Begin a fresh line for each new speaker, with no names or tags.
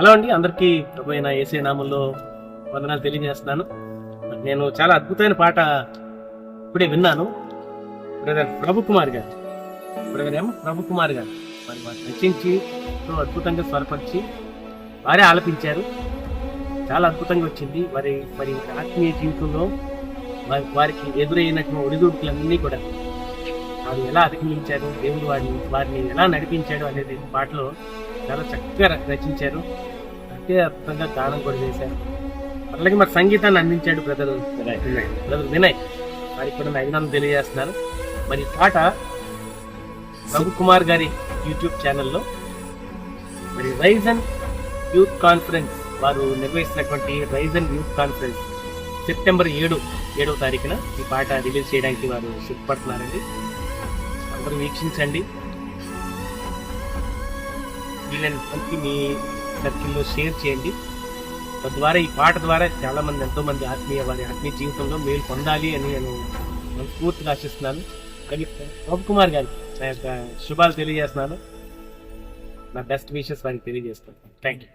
Hello అండి అందరికీ ప్రభు ఏసే నామంలో వందనాలు తెలియజేస్తున్నాను. నేను చాలా అద్భుతమైన పాట ఇప్పుడే విన్నాను. బ్రదర్ ప్రభు కుమార్ గారు బ్రదర్ ఏమో ప్రభు కుమార్ గారు మరి వారు రచించి ఎంతో అద్భుతంగా స్వరపరిచి వారే ఆలపించారు. చాలా అద్భుతంగా వచ్చింది. మరి మరి ఆత్మీయ జీవితంలో వారి- వారికి ఎదురైనటువంటి ఒడిదుడుకులన్నీ కూడా వారు ఎలా అధిగమించారు దేవుడు వారిని వారిని ఎలా నడిపించాడు అనేది పాటలో చాలా చక్కగా రచించారు. అంతే అద్భుతంగా గానం కూడా చేశారు. అలాగే మరి సంగీతాన్ని అందించాడు బ్రదర్. బ్రదర్ వినయ్. వారికి కూడా అభినందన తెలియజేస్తున్నాను మరి పాట ప్రభు కుమార్ గారి యూట్యూబ్ ఛానల్లో మరి రైజన్ యూత్ కాన్ఫరెన్స్ వారు నిర్వహిస్తున్నటువంటి రైజన్ యూత్ కాన్ఫరెన్స్ సెప్టెంబర్ ఏడు ఏడవ తారీఖున ఈ పాట రిలీజ్ చేయడానికి వారు సిద్ధపడుతున్నారండి. అందరూ వీక్షించండి. వీళ్ళని మీ సర్కిల్లో షేర్ చేయండి. తద్వారా ఈ పాట ద్వారా చాలామంది ఎంతోమంది ఆత్మీయ వారి ఆత్మీయ జీవితంలో మేలు పొందాలి అని నేను మనస్ఫూర్తిగా ఆశిస్తున్నాను. కానీ బాబు కుమార్ గారు నా యొక్క శుభాలు తెలియజేస్తున్నాను. నా బెస్ట్ విషెస్ వారికి తెలియజేస్తాను. Thank you